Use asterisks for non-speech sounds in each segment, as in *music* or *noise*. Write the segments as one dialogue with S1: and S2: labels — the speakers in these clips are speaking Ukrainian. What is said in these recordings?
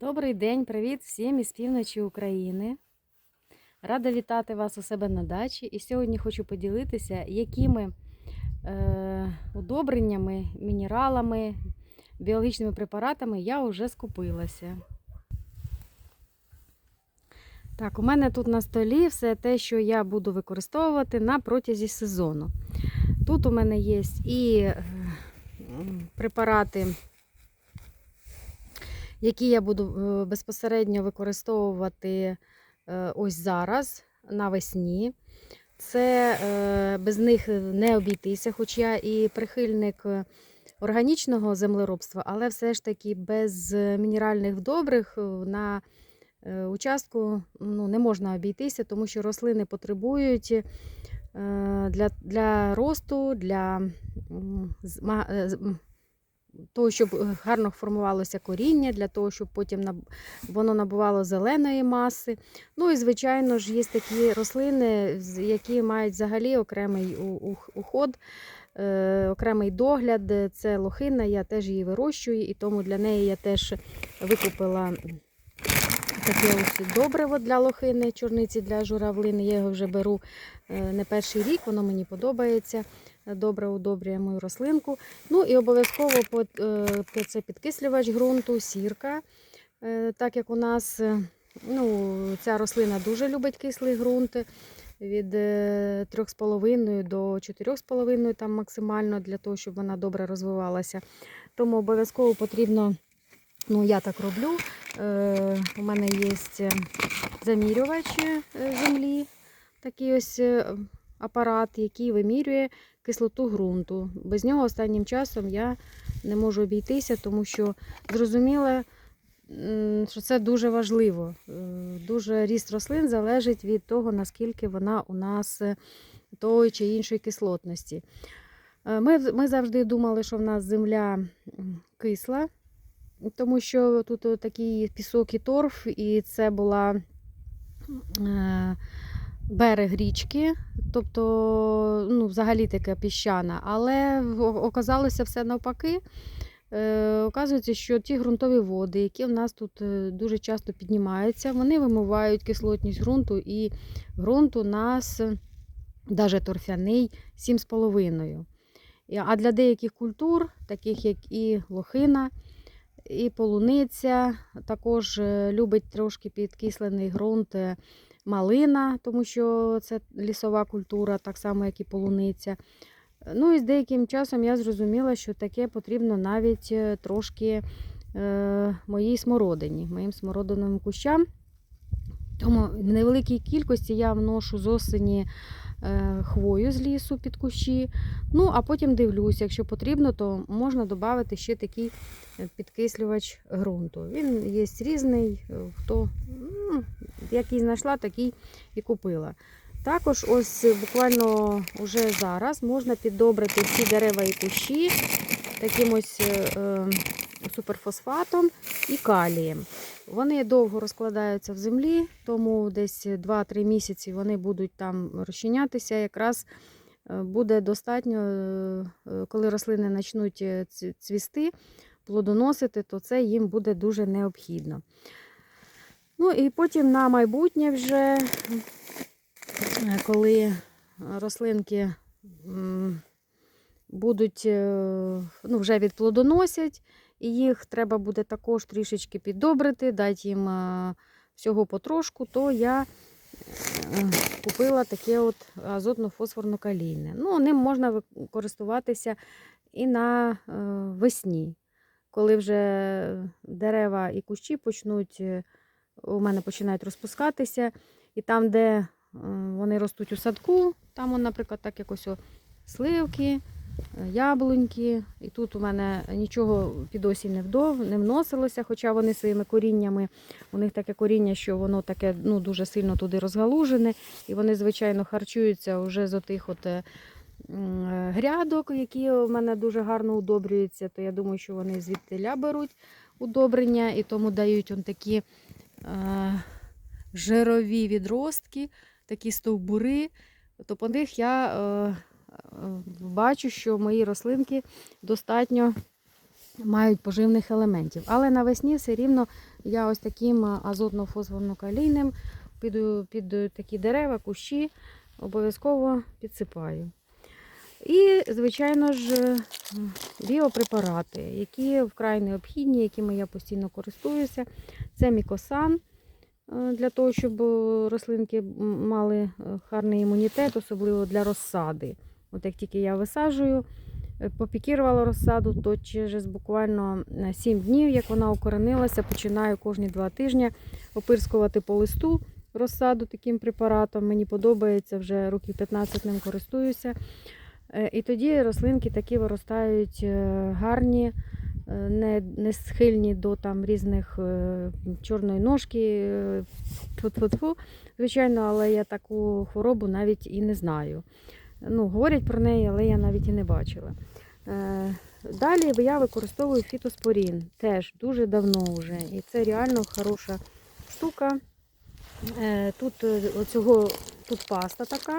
S1: Добрий день, привіт всім із півночі України. Рада вітати вас у себе на дачі. І сьогодні хочу поділитися, якими е, удобреннями, мінералами, біологічними препаратами я вже скупилася. Так, у мене тут на столі все те, що я буду використовувати на протязі сезону. Тут у мене є і е, препарати які я буду е, безпосередньо використовувати е, ось зараз навесні. Це е, без них не обійтися, хоч я і прихильник органічного землеробства, але все ж таки без мінеральних добрих на участку ну, не можна обійтися, тому що рослини потребують для, для росту, для того, щоб е, гарно формувалося коріння, для того, щоб потім воно набувало зеленої маси. Ну і, звичайно ж, є такі рослини, які мають взагалі окремий уход, е, окремий догляд. Це лохина, я теж її вирощую, і тому для неї я теж викупила таке ось добриво для лохини, чорниці для журавлини. Я його вже беру е, не перший рік, воно мені подобається. Добре удобрює мою рослинку. Ну і обов'язково е, це підкислювач ґрунту, сірка. Е, Так як у нас е, ну, ця рослина дуже любить кислий ґрунт від е, 3,5 до 4,5 там максимально для того, щоб вона добре розвивалася. Тому обов'язково потрібно, ну я так роблю. У мене є замірювач землі, такий ось апарат, який вимірює кислоту ґрунту. Без нього останнім часом я не можу обійтися, тому що зрозуміло, що це дуже важливо. Е, Дуже ріст рослин залежить від того, наскільки вона у нас е, тої чи іншої кислотності. Е, Ми, ми завжди думали, що в нас земля кисла, тому що тут такий пісок і торф, і це була берег річки, тобто ну, взагалі така піщана. Але оказалося все навпаки. Е, оказується, що ті ґрунтові води, які в нас тут е, дуже часто піднімаються, вони вимивають кислотність ґрунту, і ґрунт у нас навіть торфяний 7,5. А для деяких культур, таких як і лохина, і полуниця, також е, любить трошки підкислений ґрунт малина, тому що це лісова культура, так само, як і полуниця. Ну і з деяким часом я зрозуміла, що таке потрібно навіть е, трошки е, моїй смородині, моїм смородиновим кущам. Тому в невеликій кількості я вношу з осені хвою з лісу під кущі. Ну, а потім дивлюся, якщо потрібно, то можна додати ще такий е, підкислювач ґрунту. Він є різний, е, хто ну, який знайшла, такий і купила. Також ось буквально вже зараз можна піддобрити всі дерева і кущі таким ось е, е, суперфосфатом і калієм. Вони довго розкладаються в землі, тому десь 2-3 місяці вони будуть там розчинятися. Якраз е, буде достатньо, е, е, коли рослини почнуть цвісти, плодоносити, то це їм буде дуже необхідно. Ну і потім на майбутнє вже, коли рослинки будуть е, ну, вже відплодоносять, і їх треба буде також трішечки піддобрити, дати їм е, всього потрошку, то я е, купила таке от азотно-фосфорно-калійне. Ну, ним можна користуватися і на весні, коли вже дерева і кущі почнуть, у мене починають розпускатися, і там, де вони ростуть у садку, там, наприклад, так якось сливки, яблуньки. І тут у мене нічого під осінь не вдов, не вносилося, хоча вони своїми коріннями, у них таке коріння, що воно таке ну, дуже сильно туди розгалужене. І вони, звичайно, харчуються вже з отих от е, е, грядок, які у мене дуже гарно удобрюються. То я думаю, що вони звідти беруть удобрення і тому дають он такі е, жирові відростки, такі стовбури. То по них я е, бачу, що мої рослинки достатньо мають поживних елементів. Але навесні все рівно я ось таким азотно-фосфорно-калійним під, під такі дерева, кущі обов'язково підсипаю. І, звичайно ж, біопрепарати, які вкрай необхідні, якими я постійно користуюся. Це мікосан е, для того, щоб е, рослинки мали е, гарний імунітет, особливо для розсади. От як тільки я висаджую, е, попікірувала розсаду, то через буквально 7 днів, як вона укоренилася, починаю кожні 2 тижні опирскувати по листу розсаду таким препаратом. Мені подобається, вже років 15 ним користуюся. Е, І тоді рослинки такі виростають е, гарні, е, не, не схильні до там різних е, чорної ножки. е, тьфу-тьфу-тьфу. Звичайно, але я таку хворобу навіть і не знаю. Ну, говорять про неї, але я навіть і не бачила. Е, Далі я використовую фітоспорін теж дуже давно вже. І це реально хороша штука. Е, Тут е, оцього, тут паста така.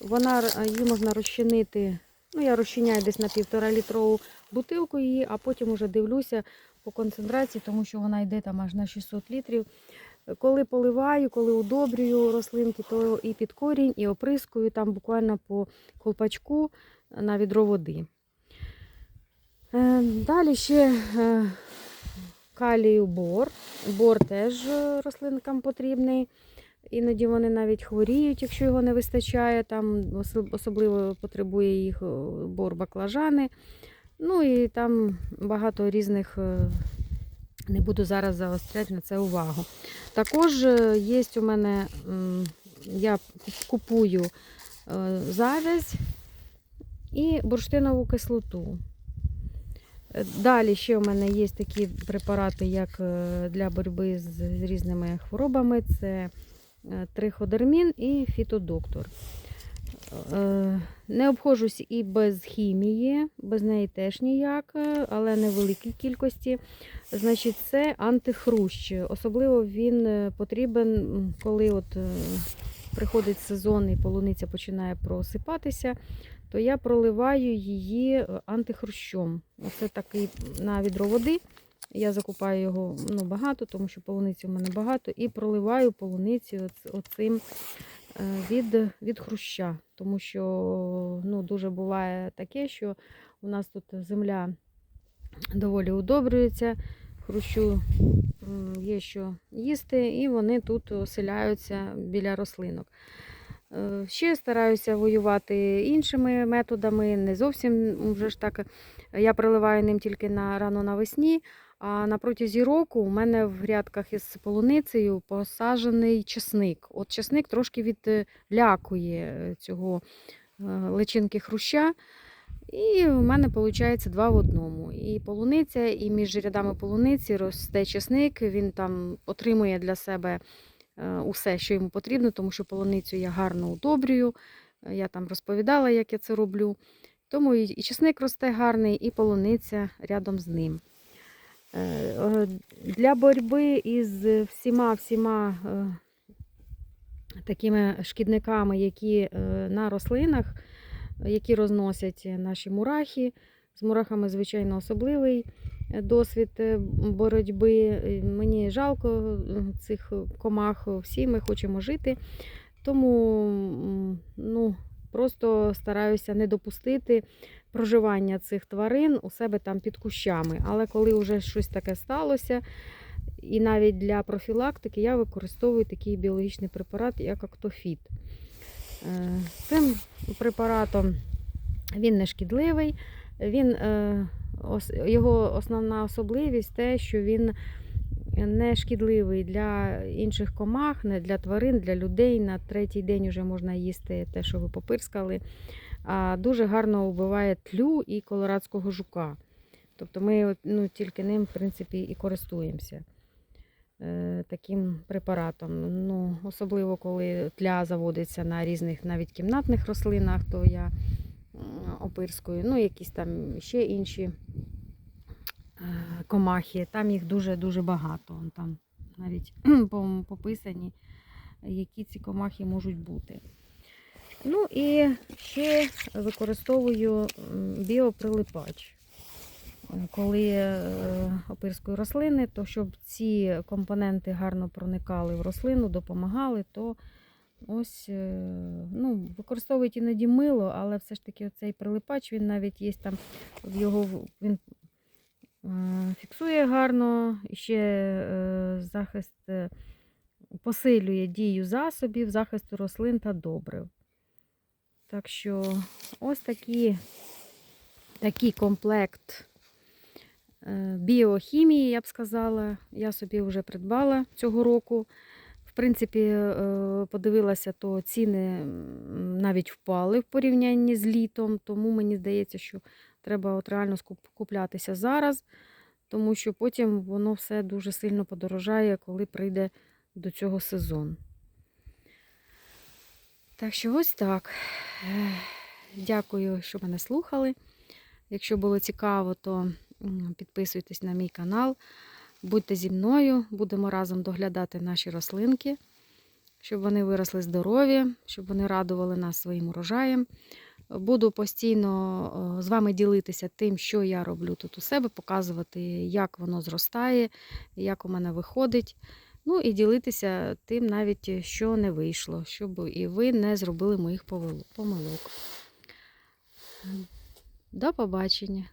S1: Вона її можна розчинити. Ну, я розчиняю десь на півтора літрову бутилку її, а потім уже дивлюся по концентрації, тому що вона йде там аж на 600 літрів. Коли поливаю, коли удобрюю рослинки, то і під корінь, і оприскую там буквально по колпачку на відро води. Е, Далі ще е, калію бор. Бор теж рослинкам потрібний. Іноді вони навіть хворіють, якщо його не вистачає. Там особливо потребує їх е, бор баклажани. Ну і там багато різних, не буду зараз заостряти на це увагу. Також е, є у мене, я купую е, завязь і бурштинову кислоту. Е, Далі ще у мене є такі препарати, як для боротьби з різними хворобами. Це триходермін і фітодоктор. Е, Не обходжусь і без хімії, без неї теж ніяк, е, але не в великій кількості. Значить, це антихрущ. Особливо він е, потрібен, коли от приходить сезон і полуниця починає просипатися, то я проливаю її антихрущом. Оце такий на відро води. Я закупаю його ну, багато, тому що полуниці в мене багато, і проливаю полуниці оцим від, від хруща. Тому що ну, дуже буває таке, що у нас тут земля доволі удобрюється, хрущу є що їсти, і вони тут оселяються біля рослинок. Е, Ще стараюся воювати іншими методами, не зовсім вже ж так. Я приливаю ним тільки на рано навесні. А на протязі року у мене в грядках із полуницею посаджений чесник. От чесник трошки відлякує е, цього е, личинки хруща. І в мене виходить два в одному. І полуниця, і між рядами полуниці росте чесник. Він там отримує для себе е, усе, що йому потрібно, тому що полуницю я гарно удобрюю. Е, Я там розповідала, як я це роблю. Тому і чесник росте гарний, і полуниця рядом з ним. Е, е, Для боротьби із всіма-всіма е, такими шкідниками, які на рослинах, які розносять наші мурахи. З мурахами, звичайно, особливий досвід боротьби. Мені жалко цих комах, всі ми хочемо жити. Тому ну, просто стараюся не допустити проживання цих тварин у себе там під кущами. Але коли вже щось таке сталося, і навіть для профілактики я використовую такий біологічний препарат, як Актофіт. Е, Цим препаратом він не шкідливий. Він, е, його основна особливість те, що він не шкідливий для інших комах, не для тварин, для людей. На третій день вже можна їсти те, що ви попирскали. А дуже гарно вбиває тлю і колорадського жука. Тобто ми ну, тільки ним, в принципі, і користуємося е, таким препаратом. Ну, особливо, коли тля заводиться на різних навіть кімнатних рослинах, то я опирскую. Ну, якісь там ще інші комахи. Там їх дуже-дуже багато. Там навіть *clears throat* пописані, які ці комахи можуть бути. Ну і ще використовую біоприлипач. коли е, опирскої рослини, то щоб ці компоненти гарно проникали в рослину, допомагали, то ось е, ну, використовують іноді мило, але все ж таки цей прилипач, він навіть є там його він е, фіксує гарно, ще е, захист е, посилює дію засобів, захисту рослин та добрив. Так що ось такі, такий комплект е, біохімії, я б сказала, я собі вже придбала цього року. В принципі, е, подивилася, то ціни навіть впали в порівнянні з літом, тому мені здається, що треба от реально куплятися зараз, тому що потім воно все дуже сильно подорожає, коли прийде до цього сезон. Так що ось так. Дякую, що мене слухали. Якщо було цікаво, то підписуйтесь на мій канал. Будьте зі мною, будемо разом доглядати наші рослинки, щоб вони виросли здорові, щоб вони радували нас своїм урожаєм. Буду постійно з вами ділитися тим, що я роблю тут у себе, показувати, як воно зростає, як у мене виходить. Ну і ділитися тим, навіть що не вийшло, щоб і ви не зробили моїх помилок. До побачення!